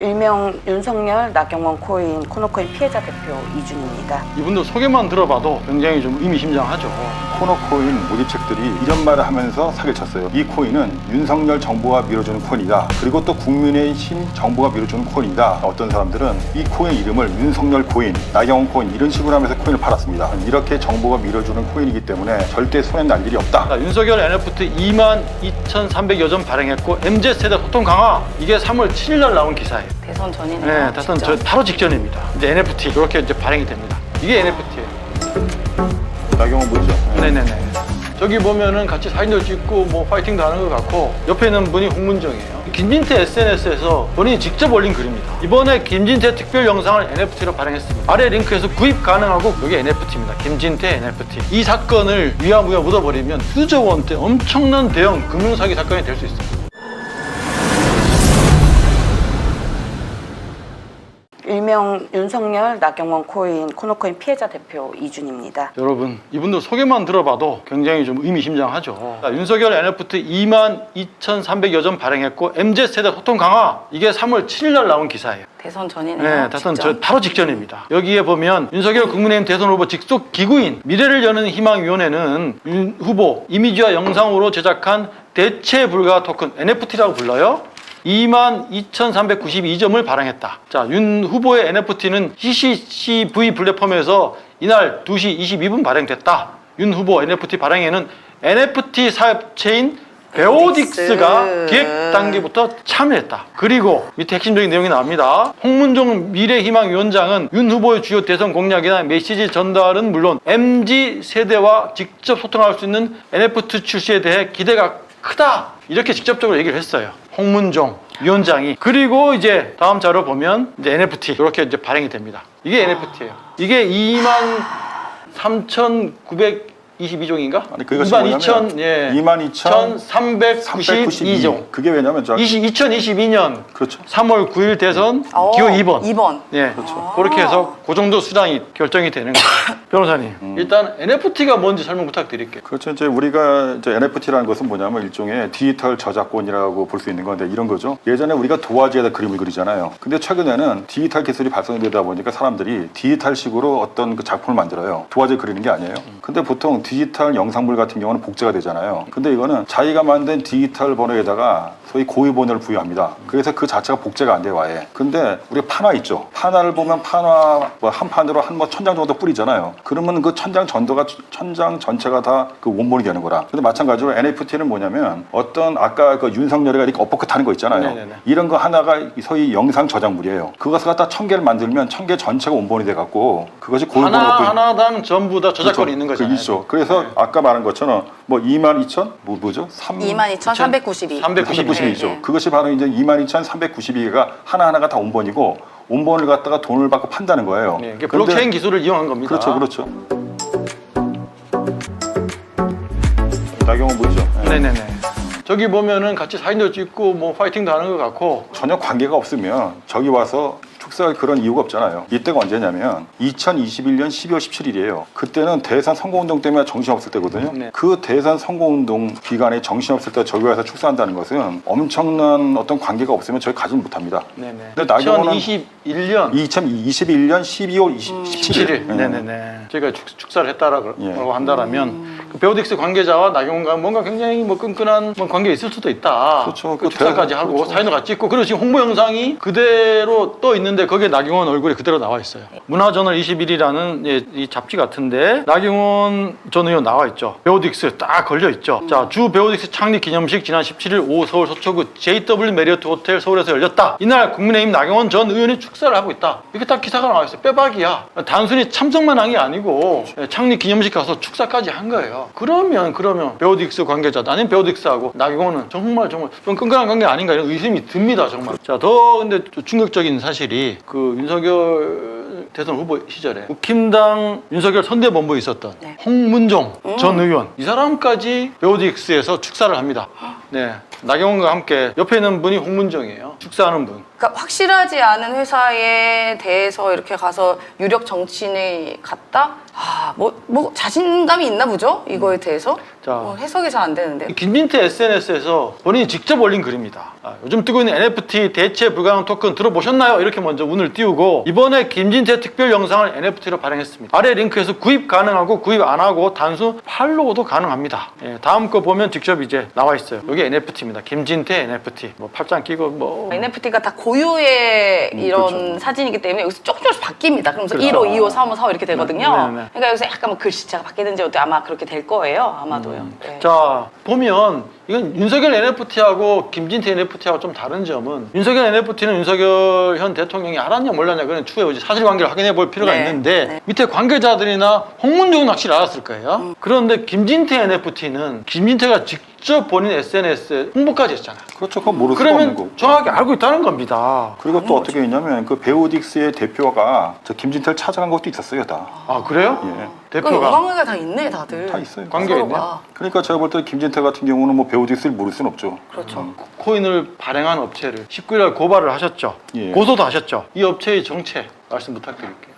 일명 윤석열, 나경원 코인, 코너코인 피해자 대표 이준입니다. 이분들 소개만 들어봐도 굉장히 좀 의미심장하죠. 코너코인 모집 책들이 이런 말을 하면서 사기를 쳤어요. 이 코인은 윤석열 정부가 밀어주는 코인이다. 그리고 또 국민의힘 정부가 밀어주는 코인이다. 어떤 사람들은 이 코인 이름을 윤석열 코인, 나경원 코인 이런 식으로 하면서 코인을 팔았습니다. 이렇게 정부가 밀어주는 코인이기 때문에 절대 손에 날 일이 없다. 자, 윤석열 NFT 2만 2,300여 점 발행했고 MZ세대 소통 강화 이게 3월 7일 날 나온 기사예요. 대선 전이네요. 네, 다선 저 바로 직전입니다. 이제 NFT 이렇게 이제 발행이 됩니다. 이게 NFT예요. 나경원 보이죠? 네. 네네네. 저기 보면은 같이 사진도 찍고 뭐 파이팅도 하는 것 같고 옆에 있는 분이 홍문정이에요. 김진태 SNS에서 본인이 직접 올린 글입니다. 이번에 김진태 특별 영상을 NFT로 발행했습니다. 아래 링크에서 구입 가능하고 여기 NFT입니다. 김진태 NFT. 이 사건을 위아무야 묻어버리면 수조 원대 엄청난 대형 금융사기 사건이 될 수 있습니다. 일명 윤석열, 나경원 코인, 코너코인 피해자 대표 이준입니다. 여러분 이분들 소개만 들어봐도 굉장히 좀 의미심장하죠. 자, 윤석열 NFT 2만 2,300여 점 발행했고 MZ세대 소통 강화 이게 3월 7일 날 나온 기사예요. 대선 전이네요. 네, 다선 저 바로 직전입니다. 여기에 보면 윤석열 국민의힘 대선 후보 직속 기구인 미래를 여는 희망위원회는 윤 후보 이미지와 영상으로 제작한 대체 불가 토큰 NFT라고 불러요. 2만 2,392점을 발행했다. 자, 윤 후보의 NFT는 CCCV 플랫폼에서 이날 2시 22분 발행됐다. 윤 후보 NFT 발행에는 NFT 사업체인 베오딕스가 베오딕스. 기획 단계부터 참여했다. 그리고 밑에 핵심적인 내용이 나옵니다. 홍문종 미래희망위원장은 윤 후보의 주요 대선 공약이나 메시지 전달은 물론 MZ 세대와 직접 소통할 수 있는 NFT 출시에 대해 기대가 크다. 이렇게 직접적으로 얘기를 했어요. 홍문종 위원장이 그리고 이제 다음 자료 보면 이제 NFT 이렇게 이제 발행이 됩니다. 이게 NFT예요. 이게 2만 3,922종인가? 아니 그것이 2만 뭐냐면 2천 예. 22,392종. 1,392종. 그게 왜냐면 저 2022년 그렇죠. 3월 9일 대선 어, 기호 2번. 2번. 예. 그렇죠. 그렇게 해서 그 정도 수당이 결정이 되는 거예요. 변호사님, 음. 일단 NFT가 뭔지 설명 부탁드릴게요. 그렇죠. 이제 우리가 이제 NFT라는 것은 뭐냐면 일종의 디지털 저작권이라고 볼 수 있는 건데 이런 거죠. 예전에 우리가 도화지에다 그림을 그리잖아요. 근데 최근에는 디지털 기술이 발전되다 보니까 사람들이 디지털식으로 어떤 그 작품을 만들어요. 도화지 그리는 게 아니에요. 근데 보통 디지털 영상물 같은 경우는 복제가 되잖아요. 근데 이거는 자기가 만든 디지털 번호에다가 소위 고유 번호를 부여합니다. 그래서 그 자체가 복제가 안 돼요, 아예. 근데 우리가 판화 있죠. 판화를 보면 판화 뭐 한 판으로 한 뭐 천장 정도 뿌리잖아요. 그러면 그 천장 전도가 천장 전체가 다 그 원본이 되는 거라. 근데 마찬가지로 NFT는 뭐냐면 어떤 아까 그 윤석열이가 이렇게 어퍼컷 하는 거 있잖아요. 네네네. 이런 거 하나가 소위 영상 저작물이에요. 그것을 갖다 천 개를 만들면 천 개 전체가 원본이 돼 갖고 그것이 고유 번호 하나 하나당 전부 다 저작권이 있는 거잖아요. 네. 있죠. 그래서 아까 말한 것처럼 뭐 2만 2천 뭐 뭐죠? 3 22,392. 392. 392죠. 네. 그것이 바로 이제 22,392개가 하나하나가 다 원본이고 원본을 갖다가 돈을 받고 판다는 거예요. 네, 이게 근데- 블록체인 기술을 이용한 겁니다. 그렇죠, 그렇죠. 나경원 보이죠? 네. 네네 네. 저기 보면은 같이 사진도 찍고 뭐 파이팅도 하는 것 같고 전혀 관계가 없으면 저기 와서 축사할 그런 이유가 없잖아요. 이때가 언제냐면 2021년 12월 17일이에요. 그때는 대선 선거운동 때문에 정신없을 때거든요. 네. 그 대선 선거운동 기간에 정신없을 때 저기 와서 축사한다는 것은 엄청난 어떤 관계가 없으면 저희 가지 못합니다. 네네. 근데 나경원은 2021년 2021년 12월 27일. 17일. 네 네네. 저희가 축, 축사를 했다라고 예. 한다라면 그 베오딕스 관계자와 나경원과 뭔가 굉장히 뭐 끈끈한 뭐 관계가 있을 수도 있다. 그렇죠. 그 그 축사까지 대단- 하고 그렇죠. 사진도 같이 찍고 그리고 지금 홍보 영상이 그대로 떠 있는데 거기에 나경원 얼굴이 그대로 나와 있어요. 문화저널 21이라는 예, 이 잡지 같은데 나경원 전 의원 나와 있죠. 베오딕스 딱 걸려 있죠. 자, 주 베오딕스 창립 기념식 지난 17일 오후 서울 서초구 JW 메리어트 호텔 서울에서 열렸다. 이날 국민의힘 나경원 전 의원이 축사를 하고 있다. 이게 딱 기사가 나와 있어요. 빼박이야. 단순히 참석만 한 게 아니고 예, 창립 기념식 가서 축사까지 한 거예요. 그러면 그러면 베오딕스 관계자 아닌 베오딕스하고 나경원은 정말 정말 좀 끈끈한 관계 아닌가 이런 의심이 듭니다. 정말. 자, 더 근데 또 충격적인 사실이 그 윤석열 대선 후보 시절에 국힘당 윤석열 선대본부에 있었던 네. 홍문종 전 의원 이 사람까지 베오딕스에서 축사를 합니다. 네. 나경원과 함께 옆에 있는 분이 홍문정이에요. 축사하는 분. 그러니까 확실하지 않은 회사에 대해서 이렇게 가서 유력 정치인이 갔다? 아, 뭐, 뭐 자신감이 있나 보죠? 이거에 대해서? 자. 뭐 해석이 잘 안 되는데. 김진태 SNS에서 본인이 직접 올린 글입니다. 아, 요즘 뜨고 있는 NFT 대체 불가능 토큰 들어보셨나요? 이렇게 먼저 운을 띄우고 이번에 김진태 특별 영상을 NFT로 발행했습니다. 아래 링크에서 구입 가능하고 구입 안 하고 단순 팔로우도 가능합니다. 예, 다음 거 보면 직접 이제 나와 있어요. 여기 NFT입니다. 김진태 NFT. 뭐 팔짱 끼고 뭐 NFT가 다 고유의 이런 그렇죠. 사진이기 때문에 여기서 조금 조금씩 바뀝니다. 그러면서 그렇죠. 1호, 2호, 3호, 4호 이렇게 되거든요. 네, 네, 네. 그러니까 여기서 약간 뭐 글씨체가 바뀌든지 어때 아마 그렇게 될 거예요. 아마도요. 음. 네. 자 보면 이건 윤석열 NFT하고 김진태 NFT하고 좀 다른 점은 윤석열 NFT는 윤석열 현 대통령이 알았냐 몰랐냐 그런 추후에 이제 사실관계를 확인해 볼 필요가 네, 있는데 네. 밑에 관계자들이나 홍문종은 확실히 알았을 거예요. 그런데 김진태 NFT는 김진태가 직접 본인 SNS에 홍보까지 했잖아요. 그렇죠. 그건 모를 수가 없는 그러면 거고. 정확히 알고 있다는 겁니다. 그리고 또 어떻게 했냐면 그 베오딕스의 대표가 저 김진태를 찾아간 것도 있었어요, 다. 아 그래요? 예. 그 대표가 관계가 다 있네, 다들. 다 있어요. 관계 있네요. 서로가. 그러니까 제가 볼 때 김진태 같은 경우는 뭐 베오딕스를 모를 수는 없죠. 그렇죠. 코인을 발행한 업체를 19일 고발을 하셨죠. 예. 고소도 하셨죠. 이 업체의 정체 말씀 부탁드릴게요.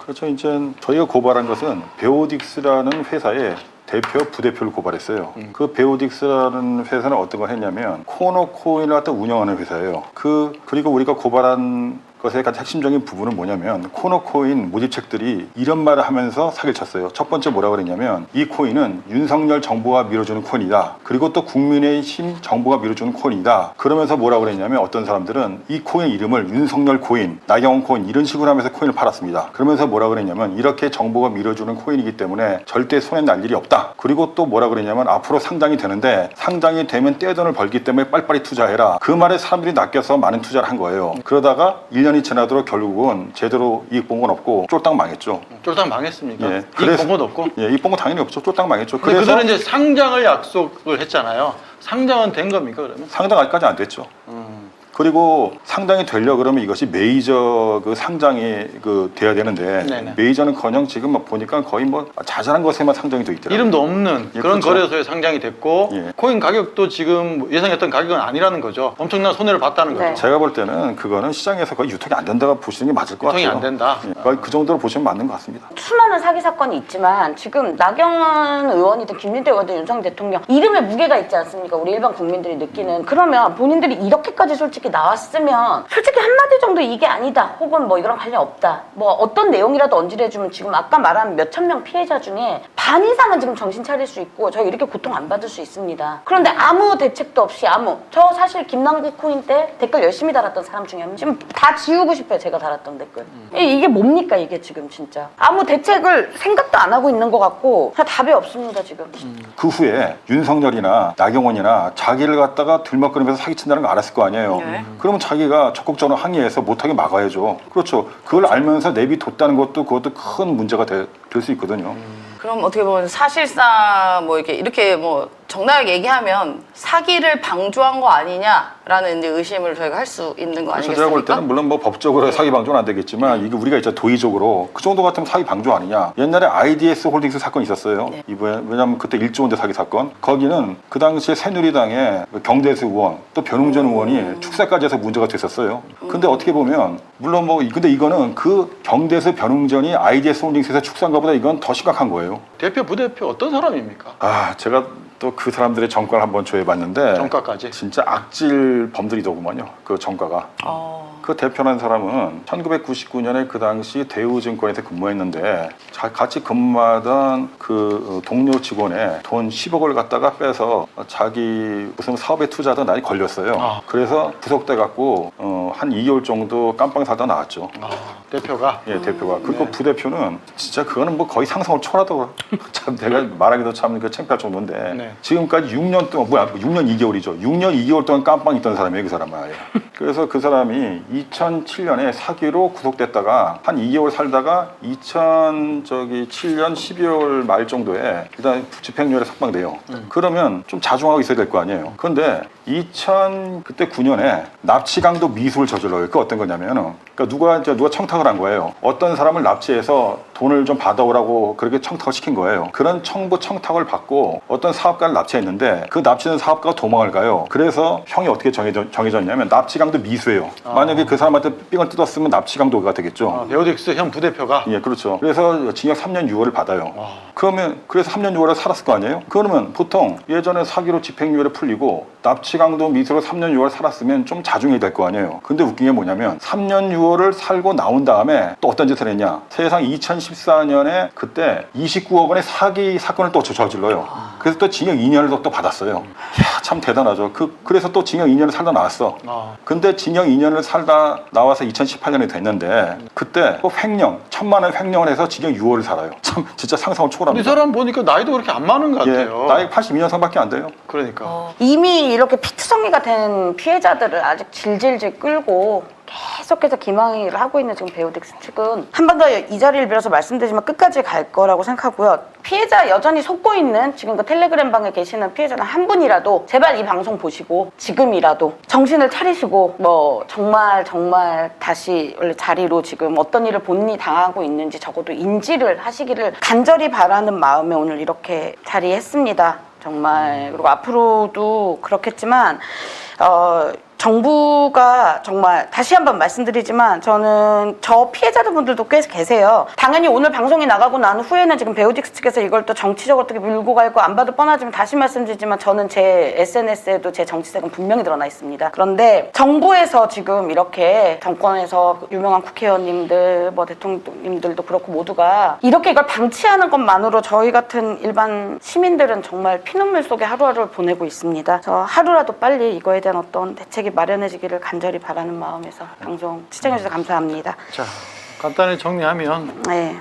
그렇죠. 이제 저희가 고발한 것은 베오딕스라는 회사의 대표 부대표를 고발했어요. 음. 그 베오딕스라는 회사는 어떤 걸 했냐면 코너 코인을 갖다 운영하는 회사예요. 그 그리고 우리가 고발한 것의 가장 핵심적인 부분은 뭐냐면 코너 코인 모집책들이 이런 말을 하면서 사기를 쳤어요. 첫 번째 뭐라 그랬냐면 이 코인은 윤석열 정부가 밀어주는 코인이다. 그리고 또 국민의힘 정부가 밀어주는 코인이다. 그러면서 뭐라 그랬냐면 어떤 사람들은 이 코인 이름을 윤석열 코인, 나경원 코인 이런 식으로 하면서 코인을 팔았습니다. 그러면서 뭐라 그랬냐면 이렇게 정부가 밀어주는 코인이기 때문에 절대 손에 날 일이 없다. 그리고 또 뭐라 그랬냐면 앞으로 상장이 되는데 상장이 되면 떼돈을 벌기 때문에 빨리빨리 투자해라. 그 말에 사람들이 낚여서 많은 투자를 한 거예요. 그러다가 1년 이 지나도록 결국은 제대로 이익 본 건 없고 쫄딱 망했죠. 쫄딱 망했습니까? 예, 이 그래서- 공은 없고. 예, 이익 본건 당연히 없죠. 쫄딱 망했죠. 근데 그래서 그들은 이제 상장을 약속을 했잖아요. 상장은 된 겁니까 그러면? 상장 아직까지 안 됐죠. 음. 그리고 상장이 되려 그러면 이것이 메이저 그 상장이 그 돼야 되는데 네네. 메이저는커녕 지금 막 보니까 거의 뭐 자잘한 것에만 상장이 돼 있더라고요. 이름도 없는 예, 그런 그렇죠. 거래소에 상장이 됐고 예. 코인 가격도 지금 예상했던 가격은 아니라는 거죠. 엄청난 손해를 봤다는 네. 거죠. 제가 볼 때는 그거는 시장에서 거의 유통이 안 된다고 보시는 게 맞을 것 유통이 같아요. 안 된다. 예, 거의 그 정도로 보시면 맞는 것 같습니다. 수많은 사기 사건이 있지만 지금 나경원 의원이든 김민태 의원이든 윤석 대통령 이름에 무게가 있지 않습니까? 우리 일반 국민들이 느끼는 그러면 본인들이 이렇게까지 솔직히 나왔으면 솔직히 한마디 정도 이게 아니다 혹은 뭐 이거랑 관련 없다 뭐 어떤 내용이라도 언질해 주면 지금 아까 말한 몇천 명 피해자 중에 반 이상은 지금 정신 차릴 수 있고 저 이렇게 고통 안 받을 수 있습니다. 그런데 아무 대책도 없이 아무 저 사실 김남국 코인 때 댓글 열심히 달았던 사람 중에 한. 지금 다 지우고 싶어요 제가 달았던 댓글 이- 이게 뭡니까 이게 지금 진짜 아무 대책을 생각도 안 하고 있는 것 같고 답이 없습니다 지금 그 후에 윤석열이나 나경원이나 자기를 갖다가 들먹거리면서 사기친다는 거 알았을 거 아니에요. 네. 그러면 자기가 적극적으로 항의해서 못하게 막아야죠. 그렇죠. 그걸 알면서 내비뒀다는 것도 그것도 큰 문제가 될 수 있거든요. 그럼 어떻게 보면 사실상 뭐 이렇게 이렇게 뭐 정당하게 얘기하면 사기를 방조한 거 아니냐라는 이제 의심을 저희가 할 수 있는 거 그래서 제가 볼 아니겠습니까? 때는 물론 뭐 법적으로 사기 방조는 안 되겠지만 이게 우리가 이제 도의적으로 그 정도 같으면 사기 방조 아니냐. 옛날에 IDS 홀딩스 사건이 있었어요. 네. 이번에 왜냐하면 그때 1조 원대 사기 사건. 거기는 그 당시에 새누리당의 그 경대수 의원 또 변웅전 의원이 축사까지 해서 문제가 됐었어요. 근데 어떻게 보면 물론 뭐 이- 근데 이거는 그 경대수 변웅전이 IDS 홀딩스에서 축사한 것보다 이건 더 심각한 거예요. 대표 부대표 어떤 사람입니까? 아 제가 또 그 사람들의 정과를 한번 조회해봤는데 정가까지. 진짜 악질 범들이더구만요. 그 정과가. 어. 그 대표라는 사람은 1999년에 그 당시 대우증권에서 근무했는데 자- 같이 근무하던 그 어, 동료 직원의 돈 10억을 갖다가 빼서 자기 무슨 사업에 투자하던 날이 걸렸어요. 아. 그래서 구속돼 갖고 어, 한 2개월 정도 깜빵 살다 나왔죠. 아, 대표가 예, 대표가. 그리고 네. 부대표는 진짜 그거는 뭐 거의 상상을 초월하더라고요. 참 내가 말하기도 참 그 창피할 정도인데 네. 지금까지 6년 동안 뭐야 6년 2개월이죠. 6년 2개월 동안 깜빵 있던 사람이에요, 그 사람은. 아예. 그래서 그 사람이 2007년에 사기로 구속됐다가 한 2개월 살다가 2007년 12월 말 정도에 일단 집행유예를 석방돼요. 그러면 좀 자중하고 있어야 될 거 아니에요. 그런데 2000 그때 9년에 납치강도 미수를 저질러요. 그 어떤 거냐면은 그러니까 누가 이제 누가 청탁을 한 거예요. 어떤 사람을 납치해서 돈을 좀 받아오라고 그렇게 청탁을 시킨 거예요. 그런 청부 청탁을 받고 어떤 사업 사업가를 납치했는데 그 납치된 사업가가 도망을 가요. 그래서 형이 어떻게 정해져, 정해졌냐면 납치강도 미수예요. 만약에 그 사람한테 삥을 뜯었으면 납치강도가 되겠죠. 아, 베오딕스 현 부대표가 예, 그렇죠. 그래서 징역 3년 6월을 받아요. 와. 그러면 그래서 3년 6월에 살았을 거 아니에요? 그러면 보통 예전에 사기로 집행유예를 풀리고 납치강도 미수로 3년 6월 살았으면 좀 자중이 될 거 아니에요. 근데 웃긴 게 뭐냐면 3년 6월을 살고 나온 다음에 또 어떤 짓을 했냐? 세상 2014년에 그때 29억 원의 사기 사건을 또 저질러요. 그래서 또 징역 2년을 또, 또 받았어요. 이야, 참 대단하죠. 그, 그래서 또 징역 2년을 살다 나왔어. 아, 근데 징역 2년을 살다 나와서 2018년이 됐는데 그때 또 횡령 천만 원 횡령을 해서 징역 6월을 살아요. 참 진짜 상상을 이 초월합니다. 사람 보니까 나이도 그렇게 안 많은 것 예, 같아요. 나이 82년생밖에 안 돼요. 그러니까. 어. 이미 이렇게 피투성이가 된 피해자들을 아직 질질질 끌고 계속해서 기망을 하고 있는 지금 베오딕스 측은 한 번 더 이 자리를 빌어서 말씀드리지만 끝까지 갈 거라고 생각하고요. 피해자 여전히 속고 있는 지금 그 텔레그램 방에 계시는 피해자는 한 분이라도 제발 이 방송 보시고 지금이라도 정신을 차리시고 뭐 정말 정말 다시 원래 자리로 지금 어떤 일을 본인이 당하고 있는지 적어도 인지를 하시기를 간절히 바라는 마음에 오늘 이렇게 자리했습니다. 정말. 그리고 앞으로도 그렇겠지만 어, 정부가 정말 다시 한번 말씀드리지만 저는 저 피해자분들도 꽤 계세요. 당연히 오늘 방송이 나가고 난 후에는 지금 베오딕스 측에서 이걸 또 정치적으로 어떻게 밀고 갈고 안 봐도 뻔하지만 다시 말씀드리지만 저는 제 SNS에도 제 정치색은 분명히 드러나 있습니다. 그런데 정부에서 지금 이렇게 정권에서 유명한 국회의원님들 뭐 대통령님들도 그렇고 모두가 이렇게 이걸 방치하는 것만으로 저희 같은 일반 시민들은 정말 피눈물 속에 하루하루를 보내고 있습니다. 저 하루라도 빨리 이거에 대한 어떤 대책이 마련해지기를 간절히 바라는 마음에서 방송 시청해주셔서 감사합니다. 자, 간단히 정리하면 네.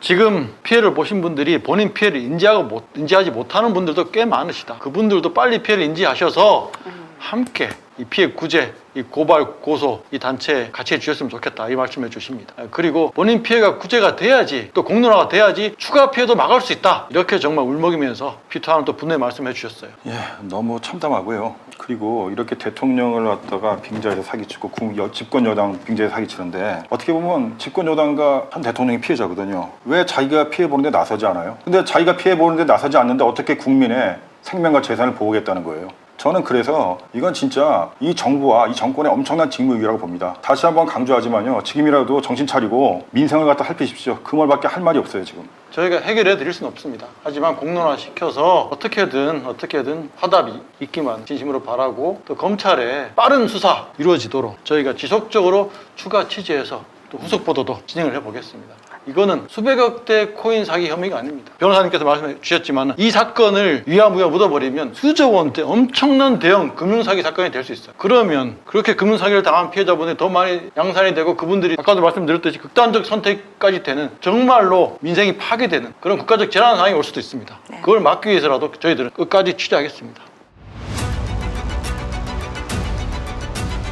지금 피해를 보신 분들이 본인 피해를 인지하고 못, 인지하지 못하는 분들도 꽤 많으시다. 그분들도 빨리 피해를 인지하셔서 함께 이 피해 구제, 이 고발, 고소, 이 단체에 같이 해주셨으면 좋겠다. 이 말씀해 주십니다. 그리고 본인 피해가 구제가 돼야지, 또 공론화가 돼야지 추가 피해도 막을 수 있다. 이렇게 정말 울먹이면서 피투하는 또 분노의 말씀해 주셨어요. 예, 너무 참담하고요. 그리고 이렇게 대통령을 갖다가 빙자해서 사기치고 집권 여당 빙자해서 사기치는데 어떻게 보면 집권 여당과 한 대통령이 피해자거든요. 왜 자기가 피해 보는데 나서지 않아요? 근데 자기가 피해 보는데 나서지 않는데 어떻게 국민의 생명과 재산을 보호하겠다는 거예요? 저는 그래서 이건 진짜 이 정부와 이 정권의 엄청난 직무유기라고 봅니다. 다시 한번 강조하지만요. 지금이라도 정신 차리고 민생을 갖다 살피십시오. 그 말밖에 할 말이 없어요, 지금. 저희가 해결해 드릴 수는 없습니다. 하지만 공론화 시켜서 어떻게든 어떻게든 화답이 있기만 진심으로 바라고 또 검찰의 빠른 수사 이루어지도록 저희가 지속적으로 추가 취재해서 또 후속 보도도 진행을 해 보겠습니다. 이거는 수백억 대 코인 사기 혐의가 아닙니다. 변호사님께서 말씀해 주셨지만 이 사건을 위야무야 묻어버리면 수조 원대 엄청난 대형 금융사기 사건이 될 수 있어요. 그러면 그렇게 금융사기를 당한 피해자분이 더 많이 양산이 되고 그분들이 아까도 말씀드렸듯이 극단적 선택까지 되는 정말로 민생이 파괴되는 그런 국가적 재난 상황이 올 수도 있습니다. 그걸 막기 위해서라도 저희들은 끝까지 취재하겠습니다.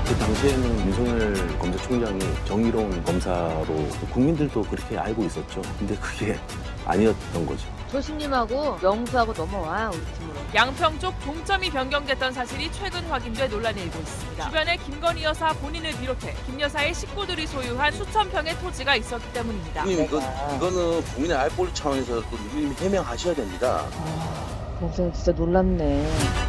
그 당시에는 윤석열 검 사총장이 정의로운 검사로 국민들도 그렇게 알고 있었죠. 근데 그게 아니었던 거죠. 조심님하고 명수하고 넘어와 우리 팀으로. 양평 쪽 종점이 변경됐던 사실이 최근 확인돼 논란이 일고 있습니다. 주변에 김건희 여사 본인을 비롯해 김 여사의 식구들이 소유한 수천 평의 토지가 있었기 때문입니다. 누님 이거 이거는 국민의 알볼 차원에서 또 누님이 해명하셔야 됩니다. 동생 진짜 놀랍네.